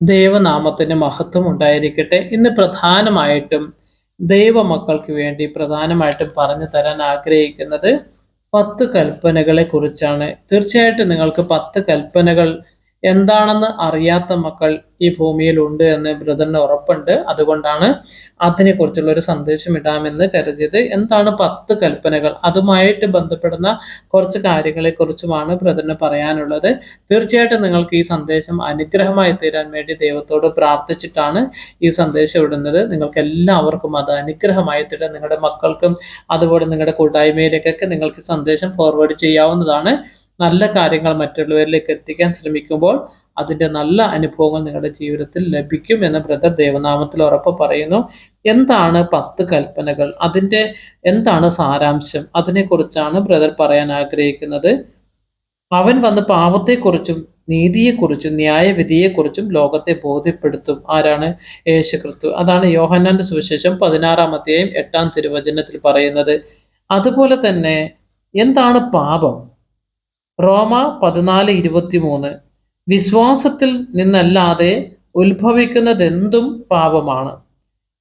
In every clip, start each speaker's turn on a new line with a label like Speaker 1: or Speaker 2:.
Speaker 1: ദൈവനാമത്തിന് മഹത്വം ഉണ്ടായിരിക്കട്ടെ ഇന്ന് പ്രധാനമായിട്ടും ദൈവമക്കൾക്ക് വേണ്ടി പ്രധാനമായിട്ടും പറഞ്ഞു തരാൻ ആഗ്രഹിക്കുന്നത് പത്ത് കൽപ്പനകളെ കുറിച്ചാണ്. തീർച്ചയായിട്ടും നിങ്ങൾക്ക് പത്ത് കൽപ്പനകൾ എന്താണെന്ന് അറിയാത്ത മക്കൾ ഈ ഭൂമിയിൽ ഉണ്ട് എന്ന് ബ്രദറിന് ഉറപ്പുണ്ട്. അതുകൊണ്ടാണ് അതിനെക്കുറിച്ചുള്ള ഒരു സന്ദേശം ഇടാമെന്ന് കരുതിയത്. എന്താണ് പത്ത് കൽപ്പനകൾ? അതുമായിട്ട് ബന്ധപ്പെടുന്ന കുറച്ച് കാര്യങ്ങളെക്കുറിച്ചുമാണ് ബ്രദറിന് പറയാനുള്ളത്. തീർച്ചയായിട്ടും നിങ്ങൾക്ക് ഈ സന്ദേശം അനുഗ്രഹമായി തീരാൻ വേണ്ടി ദൈവത്തോട് പ്രാർത്ഥിച്ചിട്ടാണ് ഈ സന്ദേശം ഇടുന്നത്. നിങ്ങൾക്ക് എല്ലാവർക്കും അത് അനുഗ്രഹമായി തീരാൻ നിങ്ങളുടെ മക്കൾക്കും അതുപോലെ നിങ്ങളുടെ കൂട്ടായ്മയിലേക്കൊക്കെ നിങ്ങൾക്ക് സന്ദേശം ഫോർവേഡ് ചെയ്യാവുന്നതാണ്. നല്ല കാര്യങ്ങൾ മറ്റുള്ളവരിലേക്ക് എത്തിക്കാൻ ശ്രമിക്കുമ്പോൾ അതിന്റെ നല്ല അനുഭവങ്ങൾ നിങ്ങളുടെ ജീവിതത്തിൽ ലഭിക്കും എന്ന് ബ്രദർ ദേവനാമത്തിൽ ഉറപ്പ് പറയുന്നു. എന്താണ് പത്ത് കൽപ്പനകൾ? അതിന്റെ എന്താണ് സാരാംശം? അതിനെക്കുറിച്ചാണ് ബ്രദർ പറയാൻ ആഗ്രഹിക്കുന്നത്. അവൻ വന്ന് പാപത്തെക്കുറിച്ചും നീതിയെക്കുറിച്ചും ന്യായവിധിയെക്കുറിച്ചും ലോകത്തെ ബോധ്യപ്പെടുത്തും. ആരാണ്? യേശുക്രിസ്തു. അതാണ് യോഹന്നാന്റെ സുവിശേഷം പതിനാറാം അധ്യായം എട്ടാം തിരുവചനത്തിൽ പറയുന്നത്. അതുപോലെ തന്നെ എന്താണ് പാപം? റോമ പതിനാല് ഇരുപത്തി മൂന്ന് വിശ്വാസത്തിൽ നിന്നല്ലാതെ ഉത്ഭവിക്കുന്നതെന്തും പാപമാണ്.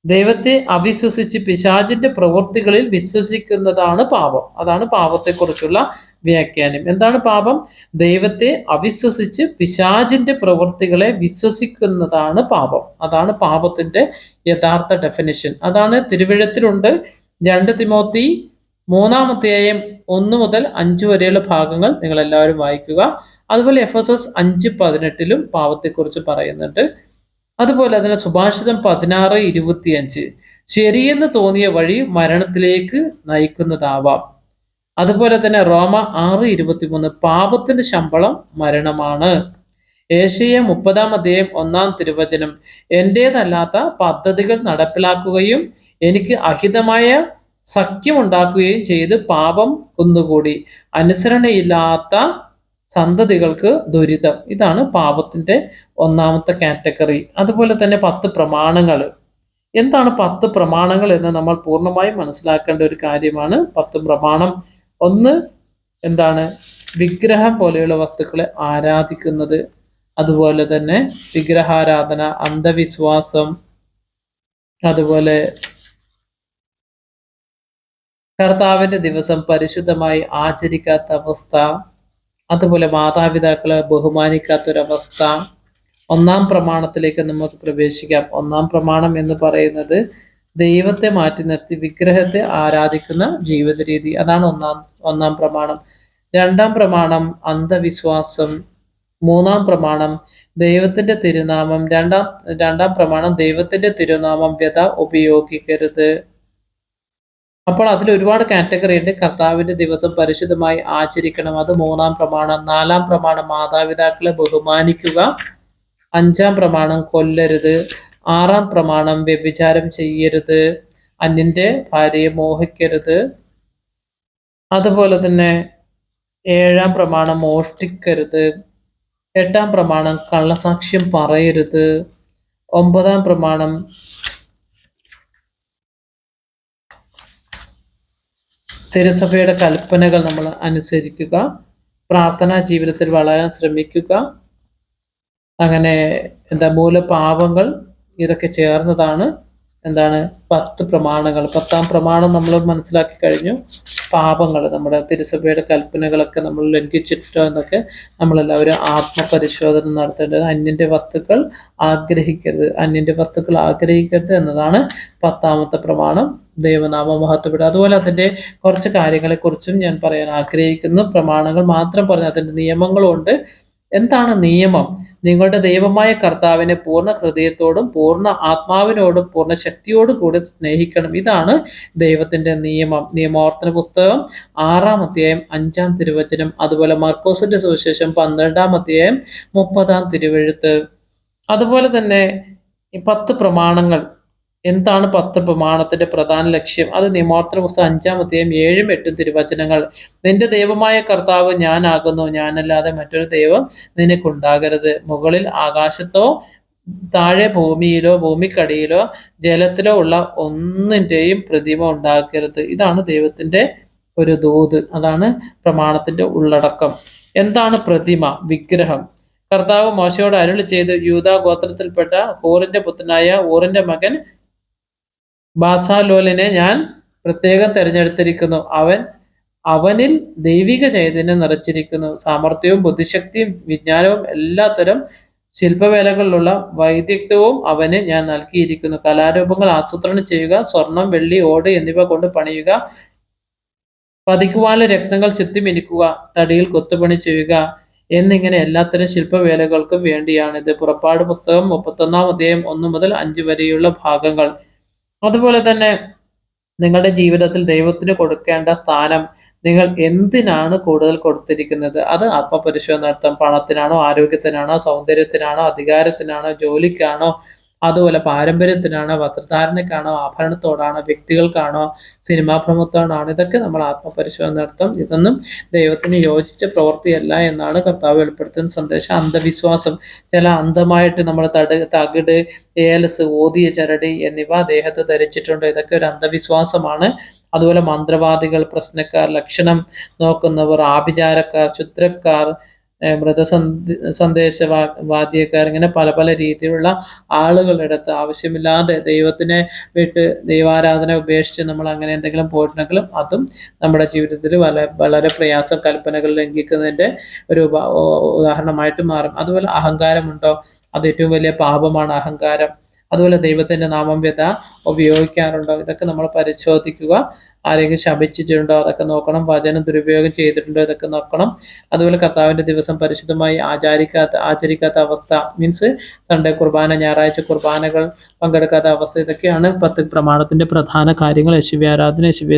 Speaker 1: ദൈവത്തെ അവിശ്വസിച്ച് പിശാചിന്റെ പ്രവൃത്തികളിൽ വിശ്വസിക്കുന്നതാണ് പാപം. അതാണ് പാപത്തെക്കുറിച്ചുള്ള വ്യാഖ്യാനം. എന്താണ് പാപം? ദൈവത്തെ അവിശ്വസിച്ച് പിശാചിന്റെ പ്രവൃത്തികളെ വിശ്വസിക്കുന്നതാണ് പാപം. അതാണ് പാപത്തിന്റെ യഥാർത്ഥ ഡെഫിനിഷൻ അതാണ് തിരുവിഴത്തിലുണ്ട്. രണ്ട് തിമോത്തി മൂന്നാമത്തെയായും ഒന്ന് മുതൽ അഞ്ച് വരെയുള്ള ഭാഗങ്ങൾ നിങ്ങൾ എല്ലാവരും വായിക്കുക. അതുപോലെ എഫ് എസ് എസ് അഞ്ച് പതിനെട്ടിലും പാവത്തെക്കുറിച്ച് പറയുന്നുണ്ട്. അതുപോലെ അതിന് സുഭാഷിതം പതിനാറ് ഇരുപത്തിയഞ്ച്. ശരിയെന്ന് തോന്നിയ വഴി മരണത്തിലേക്ക് നയിക്കുന്നതാവാം. അതുപോലെ തന്നെ റോമ ആറ് ഇരുപത്തിമൂന്ന് പാപത്തിന്റെ ശമ്പളം മരണമാണ്. ഏഷ്യ മുപ്പതാം അധ്യായം ഒന്നാം തിരുവചനം എന്റേതല്ലാത്ത പദ്ധതികൾ നടപ്പിലാക്കുകയും എനിക്ക് അഹിതമായ സഖ്യമുണ്ടാക്കുകയും ചെയ്ത് പാപം ഒന്നുകൂടി അനുസരണയില്ലാത്ത സന്തതികൾക്ക് ദുരിതം. ഇതാണ് പാപത്തിന്റെ ഒന്നാമത്തെ കാറ്റഗറി. അതുപോലെ തന്നെ പത്ത് പ്രമാണങ്ങൾ. എന്താണ് പത്ത് പ്രമാണങ്ങൾ എന്ന് നമ്മൾ പൂർണമായും മനസ്സിലാക്കേണ്ട ഒരു കാര്യമാണ്. പത്ത് പ്രമാണം. ഒന്ന് എന്താണ്? വിഗ്രഹം പോലെയുള്ള വസ്തുക്കളെ ആരാധിക്കുന്നത്. അതുപോലെ തന്നെ വിഗ്രഹാരാധന അന്ധവിശ്വാസം. അതുപോലെ കർത്താവിന്റെ ദിവസം പരിശുദ്ധമായി ആചരിക്കാത്ത അവസ്ഥ അതുപോലെ മാതാപിതാക്കളെ ബഹുമാനിക്കാത്തൊരവസ്ഥ. ഒന്നാം പ്രമാണത്തിലേക്ക് നമുക്ക് പ്രവേശിക്കാം. ഒന്നാം പ്രമാണം എന്ന് പറയുന്നത് ദൈവത്തെ മാറ്റി നിർത്തി വിഗ്രഹത്തെ ആരാധിക്കുന്ന ജീവിത രീതി അതാണ് ഒന്നാം ഒന്നാം പ്രമാണം. രണ്ടാം പ്രമാണം അന്ധവിശ്വാസം. മൂന്നാം പ്രമാണം ദൈവത്തിന്റെ തിരുനാമം. രണ്ടാം രണ്ടാം പ്രമാണം ദൈവത്തിന്റെ തിരുനാമം വ്യത ഉപയോഗിക്കരുത്. അപ്പോൾ അതിൽ ഒരുപാട് കാറ്റഗറി ഉണ്ട്. കർത്താവിന്റെ ദിവസം പരിശുദ്ധമായി ആചരിക്കണം. അത് മൂന്നാം പ്രമാണം നാലാം പ്രമാണം മാതാപിതാക്കളെ ബഹുമാനിക്കുക. അഞ്ചാം പ്രമാണം കൊല്ലരുത്. ആറാം പ്രമാണം വ്യഭിചാരം ചെയ്യരുത്. അന്യന്റെ ഭാര്യയെ മോഹിക്കരുത്. അതുപോലെ തന്നെ ഏഴാം പ്രമാണം മോഷ്ടിക്കരുത്. എട്ടാം പ്രമാണം കള്ളസാക്ഷ്യം പറയരുത്. ഒമ്പതാം പ്രമാണം തിരുസഭയുടെ കൽപ്പനകൾ നമ്മൾ അനുസരിക്കുക. പ്രാർത്ഥനാ ജീവിതത്തിൽ വളരാൻ ശ്രമിക്കുക. അങ്ങനെ എന്താ മൂലപാപങ്ങൾ ഇതൊക്കെ ചേർന്നതാണ്. എന്താണ്? പത്ത് പ്രമാണങ്ങൾ. പത്താം പ്രമാണം നമ്മൾ മനസ്സിലാക്കി കഴിഞ്ഞു. പാപങ്ങൾ നമ്മുടെ തിരുസഭയുടെ കൽപ്പനകളൊക്കെ നമ്മൾ ലംഘിച്ചിട്ടോ എന്നൊക്കെ നമ്മളെല്ലാവരും ആത്മപരിശോധന നടത്തേണ്ടത്. അന്യന്റെ വസ്തുക്കൾ ആഗ്രഹിക്കരുത്. അന്യന്റെ വസ്തുക്കൾ ആഗ്രഹിക്കരുത് എന്നതാണ് പത്താമത്തെ പ്രമാണം. ദൈവനാമ മഹത്വപ്പെടുക. അതുപോലെ അതിന്റെ കുറച്ച് കാര്യങ്ങളെക്കുറിച്ചും ഞാൻ പറയാൻ ആഗ്രഹിക്കുന്നു. പ്രമാണങ്ങൾ മാത്രം പറഞ്ഞ് അതിന്റെ നിയമങ്ങളുണ്ട്. എന്താണ് നിയമം? നിങ്ങളുടെ ദൈവമായ കർത്താവിനെ പൂർണ ഹൃദയത്തോടും പൂർണ ആത്മാവിനോടും പൂർണ ശക്തിയോടും കൂടി സ്നേഹിക്കണം. ഇതാണ് ദൈവത്തിന്റെ നിയമം. നിയമോർത്തന പുസ്തകം ആറാം അധ്യായം അഞ്ചാം തിരുവചനം അതുപോലെ മർക്കോസിന്റെ സുവിശേഷം പന്ത്രണ്ടാം അധ്യായം മുപ്പതാം തിരുവെഴുത്ത്. അതുപോലെ തന്നെ പത്ത് പ്രമാണങ്ങൾ എന്താണ് പത്ത് പ്രമാണത്തിന്റെ പ്രധാന ലക്ഷ്യം? അത് നിമാത്ര പുസ്തകം അഞ്ചാമത്തെയും ഏഴും എട്ടും തിരുവചനങ്ങൾ. നിന്റെ ദൈവമായ കർത്താവ് ഞാനാകുന്നു. ഞാനല്ലാതെ മറ്റൊരു ദൈവം നിനക്കുണ്ടാകരുത്. മുകളിൽ ആകാശത്തോ താഴെ ഭൂമിയിലോ ഭൂമിക്കടിയിലോ ജലത്തിലോ ഉള്ള ഒന്നിന്റെയും പ്രതിമ ഉണ്ടാക്കരുത്. ഇതാണ് ദൈവത്തിന്റെ ഒരു ദൂത്. അതാണ് പ്രമാണത്തിന്റെ ഉള്ളടക്കം. എന്താണ് പ്രതിമ? വിഗ്രഹം. കർത്താവ് മോശയോട് അരുളി ചെയ്ത്. യൂതാ ഗോത്രത്തിൽപ്പെട്ട ഊറിന്റെ പുത്രനായ ഊറിന്റെ മകൻ ബാസാലോലിനെ ഞാൻ പ്രത്യേകം തിരഞ്ഞെടുത്തിരിക്കുന്നു. അവൻ അവനിൽ ദൈവിക ചൈതന്യം നിറച്ചിരിക്കുന്നു. സാമർഥ്യവും ബുദ്ധിശക്തിയും വിജ്ഞാനവും എല്ലാത്തരം ശില്പവേലകളിലുള്ള വൈദഗ്ധ്യവും അവന് ഞാൻ നൽകിയിരിക്കുന്നു. കലാരൂപങ്ങൾ ആസൂത്രണം ചെയ്യുക സ്വർണം വെള്ളി ഓട് എന്നിവ കൊണ്ട് പണിയുക പതിക്കുവാനുള്ള രക്തങ്ങൾ ചെത്തിമിനിക്കുക തടിയിൽ കൊത്തുപണി ചെയ്യുക എന്നിങ്ങനെ എല്ലാത്തരം ശില്പവേലകൾക്കും വേണ്ടിയാണിത്. പുറപ്പാട് പുസ്തകം മുപ്പത്തൊന്നാം അധ്യായം ഒന്ന് മുതൽ അഞ്ച് വരെയുള്ള ഭാഗങ്ങൾ. അതുപോലെ തന്നെ നിങ്ങളുടെ ജീവിതത്തിൽ ദൈവത്തിന് കൊടുക്കേണ്ട സ്ഥാനം നിങ്ങൾ എന്തിനാണ് കൂടുതൽ കൊടുത്തിരിക്കുന്നത്? അത് ആത്മപരിശോധന നടത്താം പണത്തിനാണോ ആരോഗ്യത്തിനാണോ സൗന്ദര്യത്തിനാണോ അധികാരത്തിനാണോ ജോലിക്കാണോ അതുപോലെ പാരമ്പര്യത്തിനാണോ വസ്ത്രധാരണക്കാണോ ആഭരണത്തോടാണോ വ്യക്തികൾക്കാണോ സിനിമാ പ്രമുഖത്തോടാണോ ഇതൊക്കെ നമ്മൾ ആത്മപരിശോധന നടത്തും. ഇതൊന്നും ദൈവത്തിന് യോജിച്ച പ്രവൃത്തിയല്ല എന്നാണ് കർത്താവ് വെളിപ്പെടുത്തുന്ന സന്ദേശം. അന്ധവിശ്വാസം ചില അന്ധമായിട്ട് നമ്മൾ തട് തകിട് ഏലസ് ഓതിയ ചരടി എന്നിവ ദേഹത്ത് ധരിച്ചിട്ടുണ്ട്. ഇതൊക്കെ ഒരു അന്ധവിശ്വാസമാണ്. അതുപോലെ മന്ത്രവാദികൾ പ്രശ്നക്കാർ ലക്ഷണം നോക്കുന്നവർ ആഭിചാരക്കാർ ക്ഷുദ്രക്കാർ മൃതസന്ധ സന്ദേശ വാദ്യക്കാർ ഇങ്ങനെ പല പല രീതിയിലുള്ള ആളുകളുടെ അടുത്ത് ആവശ്യമില്ലാതെ ദൈവത്തിനെ വിട്ട് ദൈവാരാധന ഉപേക്ഷിച്ച് നമ്മൾ അങ്ങനെ എന്തെങ്കിലും പോയിട്ടുണ്ടെങ്കിലും അതും നമ്മുടെ ജീവിതത്തിൽ വളരെ വളരെ പ്രയാസം കൽപ്പനകൾ ലംഘിക്കുന്നതിന്റെ ഒരു ഉദാഹരണമായിട്ട് മാറും. അതുപോലെ അഹങ്കാരമുണ്ടോ? അത് ഏറ്റവും വലിയ പാപമാണ് അഹങ്കാരം. അതുപോലെ ദൈവത്തിന്റെ നാമം വ്യത ഉപയോഗിക്കാറുണ്ടോ ഇതൊക്കെ നമ്മൾ പരിശോധിക്കുക. ആരെങ്കിലും ശപിച്ചിട്ടുണ്ടോ? അതൊക്കെ നോക്കണം. വചനം ദുരുപയോഗം ചെയ്തിട്ടുണ്ടോ? ഇതൊക്കെ നോക്കണം. അതുപോലെ കർത്താവിന്റെ ദിവസം പരിശുദ്ധമായി ആചാരിക്കാത്ത ആചരിക്കാത്ത അവസ്ഥ മീൻസ് സൺഡേ കുർബാന ഞായറാഴ്ച കുർബാനകൾ പങ്കെടുക്കാത്ത അവസ്ഥ ഇതൊക്കെയാണ് പത്ത് പ്രമാണത്തിന്റെ പ്രധാന കാര്യങ്ങൾ. യശുവി ആരാധന യശുവി